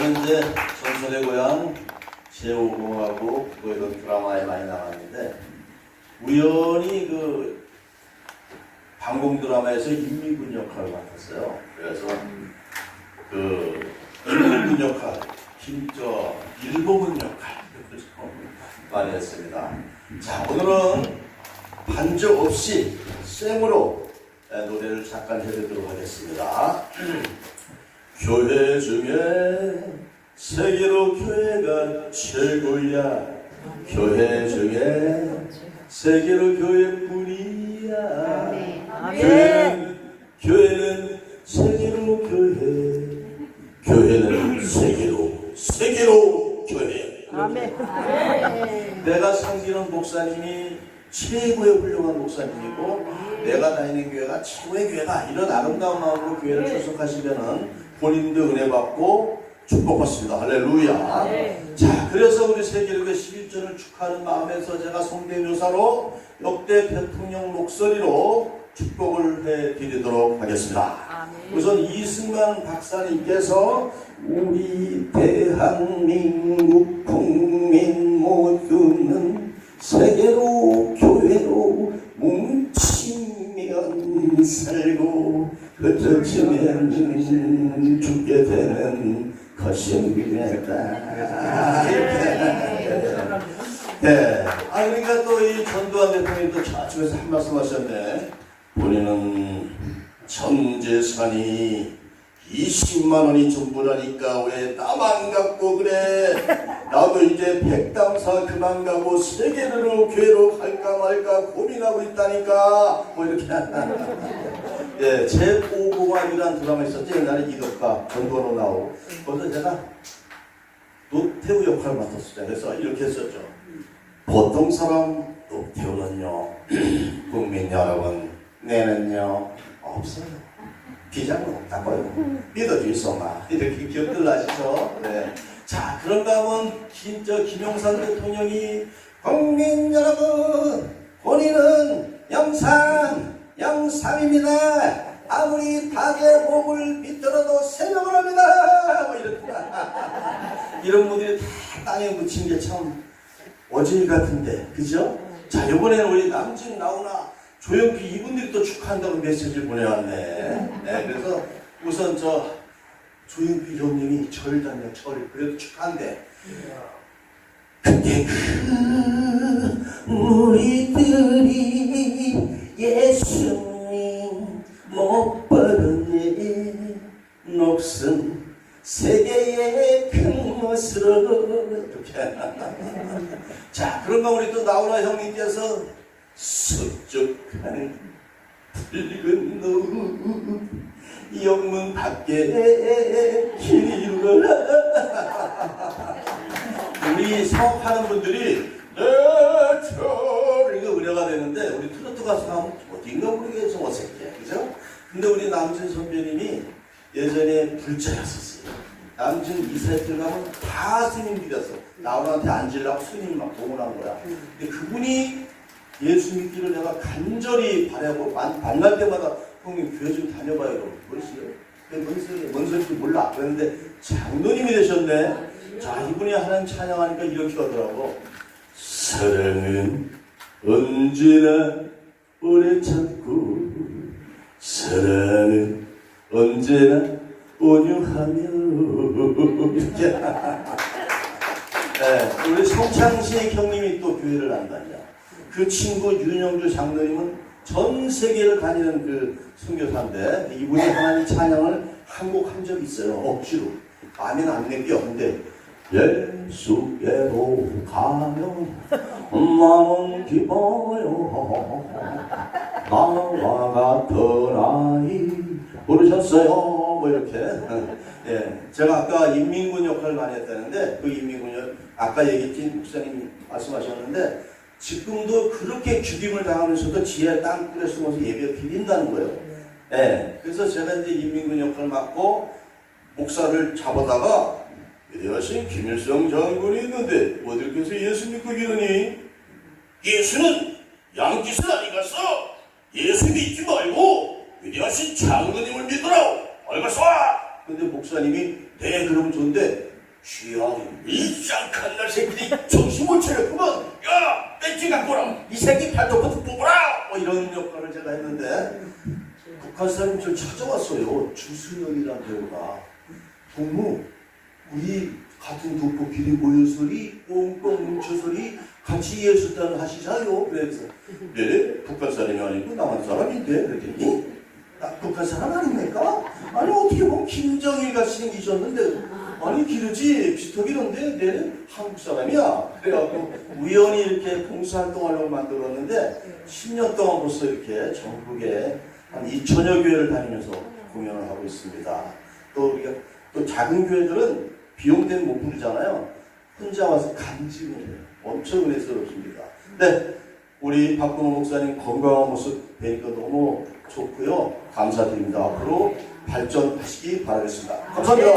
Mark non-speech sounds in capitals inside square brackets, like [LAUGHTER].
저는 이제 전설의 고향 제5공하고 그거 이런 드라마에 많이 나왔는데 우연히 그 방공 드라마에서 인민군 역할을 맡았어요. 그래서 그 인민군 역할, 김저 일본군 역할 이렇게 좀 많이 했습니다. 자 오늘은 반주 없이 생으로 에, 노래를 잠깐 해드리도록 하겠습니다. 교회 중에 세계로 교회가 최고야. 교회 중에 세계로 교회뿐이야. 교회는 교회는 세계로 교회. 교회는 세계로 세계로 교회. 아멘. 내가 섬기는 목사님이 최고의 훌륭한 목사님이고 내가 다니는 교회가 최고의 교회다 이런 아름다운 마음으로 교회를 출석하시면은 본인도 은혜 받고 축복받습니다. 할렐루야. 자, 그래서 우리 세계력의 11전을 축하하는 마음에서 제가 성대묘사로 역대 대통령 목소리로 축복을 해 드리도록 하겠습니다. 우선 이승만 박사님께서 우리 대한민국 국민 모두는 세계로 교회로 뭉치면 살고 그때쯤엔 죽게 되는 것입니다. 네. 아 그러니까 또 이 전두환 대통령이 또 저쪽에서 한 말씀 하셨네. 본인은 전 재산이 20만 원이 전부라니까 왜 나만 갖고 그래? 나도 이제 백담사 그만 가고 세계로 교회로 갈까 말까 고민하고 있다니까. 뭐 이렇게. 예, 제 5공학이라는 드라마 있었지 옛날에 이덕화 전도로 나오고 거기서 제가 노태우 역할을 맡았어요. 그래서 이렇게 했었죠. 보통 사람 노태우는요, [CLEARS THROAT] 국민 여러분, 내는요, 없어요. 비장은 없다고요. 믿어주소 마. 이렇게 기억들 나시죠? 네. 자, 그런가 하면 긴, 저 김영삼 대통령이 국민 여러분, 본인은 영삼, 영삼입니다. 아무리 닭의 몸을 비틀어도 세명을 합니다. 뭐 이렇게. [LAUGHS] 이런 분들이 다 땅에 묻힌 게 참 어질 같은데, 그죠? 자, 이번에는 우리 남진 나오나 조영필 이분들이 또 축하한다고 메시지를 보내왔네. 네, 그래서 우선 저 조영필 형님이 절단요, 절. 그래도 축하한대. 그때 그 우리들이 예 이렇게 자 그런가 우리 또 나오나 형님께서 서쪽한 붉은 노루 영문 밖에 길이라 우리 사업하는 분들이 이거 의뢰가 되는데 우리 트로트 가수 하면 어딘가 모르겠어 어색해 그죠? 근데 우리 남진 선배님이 예전에 불자였었어요 남진 이사회들 가면 다 스님들이었어. 나훈아한테 앉으려고 스님 막 동원한 거야. 근데 그분이 예수 믿기를 내가 간절히 바라고 만, 만날 때마다 형님 교회 좀 다녀봐요 그러고. 그러시요? 뭔 소리 뭔 소리인지 몰라. 그랬는데 장로님이 되셨네. 자 이분이 하나님 찬양하니까 이렇게 하더라고. 사랑은 언제나 오래 참고 사랑은 언제나 온유하며 이렇게 네, 우리 성창식 형님이 또 교회를 안다냐 그 친구 윤영주 장로님은 전 세계를 다니는 그 선교사인데 이분이 하나님 찬양을 한곡 한 적이 있어요 억지로. 마음에는 안 내게 없는데 예수께로 가면 마음 기뻐요. 나와 같은 아이 부르셨어요. 뭐 이렇게. [LAUGHS] 예. 제가 아까 인민군 역할을 많이 했다는데 그 인민군 역 아까 얘기했지 목사님이 말씀하셨는데 지금도 그렇게 죽임을 당하면서도 지하 땅굴에 숨어서 예배 드린다는 거예요. 예. 그래서 제가 이제 인민군 역할을 맡고 목사를 잡아다가 위대하신 김일성 장군이 있는데 어딜 께서 예수 믿고 기르니? 예수는 양짓을 아니겠어? 위대하신 장군님을 믿으라고 얼마 쏴! 근데 목사님이 네 그러면 좋은데 쥐어리 이상한 날 새끼들이 정신 못 차렸구만 야 벤치 갖고 오라 이 새끼 발톱부터 뽑아라! 뭐 이런 역할을 제가 했는데 북한 사람이 저 찾아왔어요. 주수영이라는 배우가. 동무 우리 같은 도포끼리 모여서리 꽁꽁 뭉쳐서리 같이 예술단을 하시자요. 그래서 네 북한 사람이 아니고 남한 사람인데 그랬더니 나 북한 사람 아닙니까? 아니 어떻게 보면 김정일 같이 생기셨는데. 아니 기르지? 비슷하기는데. 내는 한국 사람이야. 그래갖고 우연히 이렇게 봉사활동하려고 만들었는데 10년 동안 벌써 이렇게 전국에 한 2천여 교회를 다니면서 공연을 하고 있습니다. 또 우리가 또 작은 교회들은 비용 때문에 못 부르잖아요. 혼자 와서 간증을 해요. 엄청 은혜스럽습니다. 네 우리 박근호 목사님 건강한 모습 뵈니까 너무 좋고요. 감사드립니다. 앞으로 발전하시기 바라겠습니다. 감사합니다